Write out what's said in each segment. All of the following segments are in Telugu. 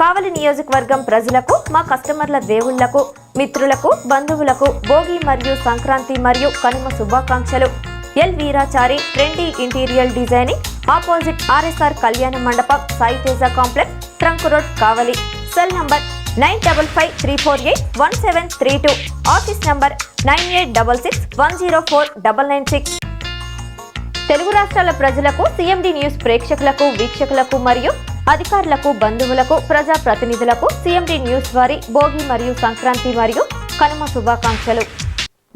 కావలి నియోజకవర్గం ప్రజలకు మా కస్టమర్ల దేవుళ్ళకు మిత్రులకు బంధువులకు భోగి మరియు సంక్రాంతి మరియు కనుమ శుభాకాంక్షలు. L Veerachari trendy interior designing opposite RSR కళ్యాణ మండపం Sai Teja complex trunk road Kavali. Cell number nine double five three four eight one seven three two. Office number nine eight double six one zero four double nine six. Telugu రాష్ట్రాల ప్రజలకు సిఎండి న్యూస్ ప్రేక్షకులకు వీక్షకులకు మరియు అధికారులకు బంధువులకు ప్రజా ప్రతినిధులకు సిఎండి న్యూస్ వారి భోగి మరియు సంక్రాంతి మరియు కనుమ శుభాకాంక్షలు.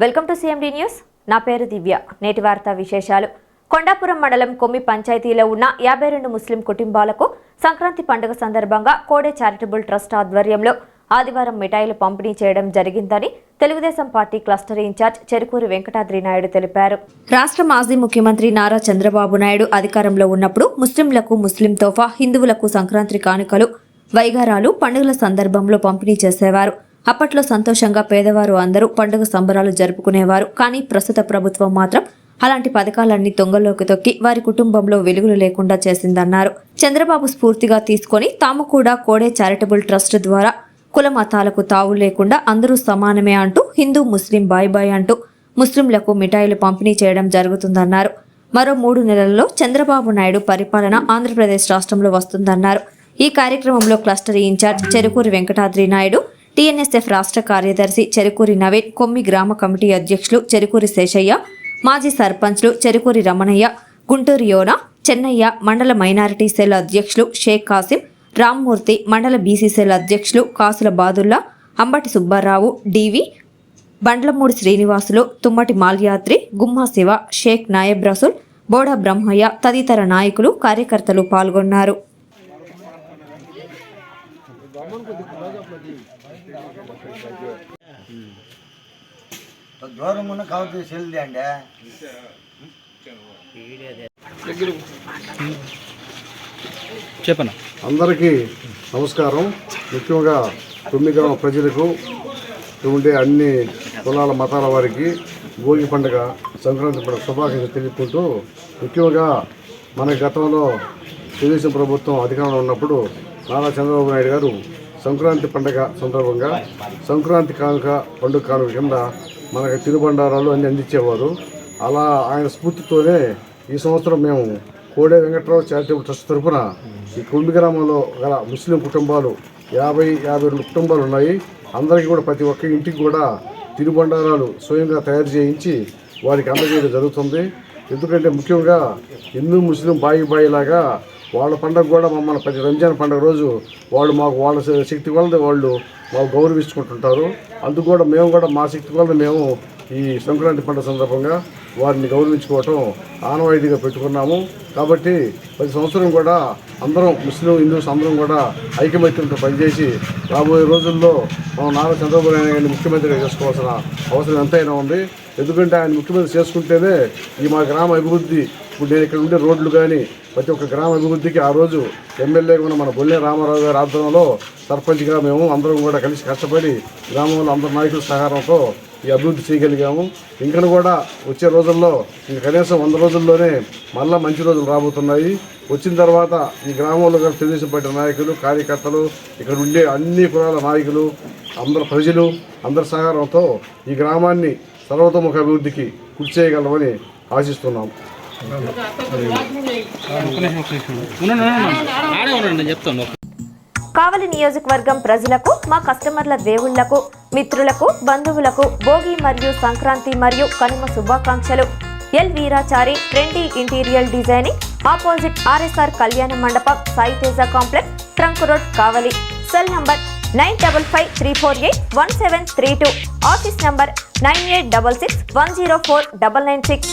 Welcome to CMD news. నా పేరు దివ్య. నేటి వార్తా విశేషాలు. కొండాపురం మండలం కొమ్మి పంచాయతీలో ఉన్న యాభై రెండు ముస్లిం కుటుంబాలకు సంక్రాంతి పండుగ సందర్భంగా కోడే చారిటబుల్ ట్రస్ట్ ఆధ్వర్యంలో ఆదివారం మిఠాయిలు పంపిణీ చేయడం జరిగిందని Telugu Desam party cluster incharge Cherukuri Venkatadri Naidu తెలిపారు. రాష్ట్ర మాజీ ముఖ్యమంత్రి నారా చంద్రబాబు నాయుడు అధికారంలో ఉన్నప్పుడు ముస్లింలకు ముస్లిం తోఫా హిందువులకు సంక్రాంతి కానుకలు వైగారాలు పండుగల సందర్భంలో పంపిణీ చేసేవారు. అప్పట్లో సంతోషంగా పేదవారు అందరూ పండుగ సంబరాలు జరుపుకునేవారు. కానీ ప్రస్తుత ప్రభుత్వం మాత్రం అలాంటి పథకాలన్నీ తొంగల్లోకి తొక్కి వారి కుటుంబంలో వెలుగులు లేకుండా చేసిందన్నారు. చంద్రబాబు స్ఫూర్తిగా తీసుకొని తాము కూడా కోడే చారిటబుల్ ట్రస్ట్ ద్వారా కుల మతాలకు తావు లేకుండా అందరూ సమానమే అంటూ హిందూ ముస్లిం బాయ్ బాయ్ అంటూ ముస్లింలకు మిఠాయిలు పంపిణీ చేయడం జరుగుతుందన్నారు. మరో మూడు నెలల్లో చంద్రబాబు నాయుడు పరిపాలన ఆంధ్రప్రదేశ్ రాష్ట్రంలో వస్తుందన్నారు. ఈ కార్యక్రమంలో cluster incharge Cherukuri Venkatadri Naidu TNSF రాష్ట్ర కార్యదర్శి చెరుకూరి నవీన్ కొమ్మి గ్రామ కమిటీ అధ్యక్షులు చెరుకూరి శేషయ్య మాజీ సర్పంచ్లు చెరుకూరి రమణయ్య గుంటూరు యోన చెన్నయ్య మండల మైనారిటీ సెల్ అధ్యక్షులు షేక్ కాసిం రామ్మూర్తి మండల బీసీ సెల్ అధ్యక్షులు కాసుల బాదుల్లా అంబటి సుబ్బారావు డివి బండ్లమూడి శ్రీనివాసులు తుమ్మటి మాల్యాద్రి గుమ్మా శివ షేక్ నాయబ్ రసూల్ బోడా బ్రహ్మయ్య తదితర నాయకులు కార్యకర్తలు పాల్గొన్నారు. దూరం చెప్పను? అందరికీ నమస్కారం. ముఖ్యంగా తొమ్మిది గ్రామ ప్రజలకు ఉండే అన్ని కులాల మతాల వారికి భోగి పండుగ సంక్రాంతి పండుగ శుభాకాంక్షలు తెలుపుకుంటూ ముఖ్యంగా మన గతంలో తెలుగుదేశం ప్రభుత్వం అధికారంలో ఉన్నప్పుడు నారా చంద్రబాబు నాయుడు గారు సంక్రాంతి పండుగ సందర్భంగా సంక్రాంతి కానుక పండుగ కానుక కింద మనకు తినుబండారాలు అన్ని అందించేవారు. అలా ఆయన స్ఫూర్తితోనే ఈ సంవత్సరం మేము కోడే వెంకట్రావు చారిటబుల్ ట్రస్ట్ తరఫున ఈ కుండి గ్రామంలో గల ముస్లిం కుటుంబాలు యాభై యాభై రెండు కుటుంబాలు ఉన్నాయి. అందరికీ కూడా ప్రతి ఒక్క ఇంటికి కూడా తినుబండారాలు స్వయంగా తయారు చేయించి వారికి అందజేయడం జరుగుతుంది. ఎందుకంటే ముఖ్యంగా హిందూ ముస్లిం బాయి బాయి లాగా వాళ్ళ పండగ కూడా మమ్మల్ని ప్రతి రంజాన్ పండుగ రోజు వాళ్ళు మాకు వాళ్ళ శక్తి వల్ల వాళ్ళు మాకు గౌరవించుకుంటుంటారు. అందుకు కూడా మేము కూడా మా శక్తి వల్ల మేము ఈ సంక్రాంతి పండుగ సందర్భంగా వారిని గౌరవించుకోవటం ఆనవాయితీగా పెట్టుకున్నాము. కాబట్టి ప్రతి సంవత్సరం కూడా అందరం ముస్లిం హిందూస్ అందరం కూడా ఐకమత్యంతో పనిచేసి రాబోయే రోజుల్లో మనం నారా చంద్రబాబు నాయుడు గారిని ముఖ్యమంత్రిగా చేసుకోవాల్సిన అవసరం ఎంతైనా ఉంది. ఎందుకంటే ఆయన ముఖ్యమంత్రి చేసుకుంటేనే ఈ మా గ్రామ అభివృద్ధి ఇప్పుడు నేను ఇక్కడ ఉండే రోడ్లు కానీ ప్రతి ఒక్క గ్రామ అభివృద్ధికి ఆ రోజు ఎమ్మెల్యేగా ఉన్న మన బొల్లే రామారావు గారి ఆధ్వర్యంలో సర్పంచ్గా మేము అందరం కూడా కలిసి కష్టపడి గ్రామంలో అందరి నాయకుల సహకారంతో ఈ అభివృద్ధి చేయగలిగాము. ఇంకా కూడా వచ్చే రోజుల్లో ఇంక కనీసం వంద రోజుల్లోనే మళ్ళా మంచి రోజులు రాబోతున్నాయి. వచ్చిన తర్వాత ఈ గ్రామంలో గారు తెలుగుదేశం పార్టీ నాయకులు కార్యకర్తలు ఇక్కడ ఉండే అన్ని కులాల నాయకులు అందరు ప్రజలు అందరి సహకారంతో ఈ గ్రామాన్ని సర్వతోముఖ అభివృద్ధికి కృషి చేయగలమని ఆశిస్తున్నాం. కావలి నియోజకవర్గం ప్రజలకు మా కస్టమర్ల దేవుళ్ళకు మిత్రులకు బంధువులకు భోగి మరియు సంక్రాంతి మరియు కనుమ శుభాకాంక్షలు. L Veerachari trendy interior designing opposite RSR కళ్యాణ మండపం Sai Teja complex trunk road Kavali. Cell number nine double five three four eight one seven three two. Office number nine eight double six one zero four double nine six.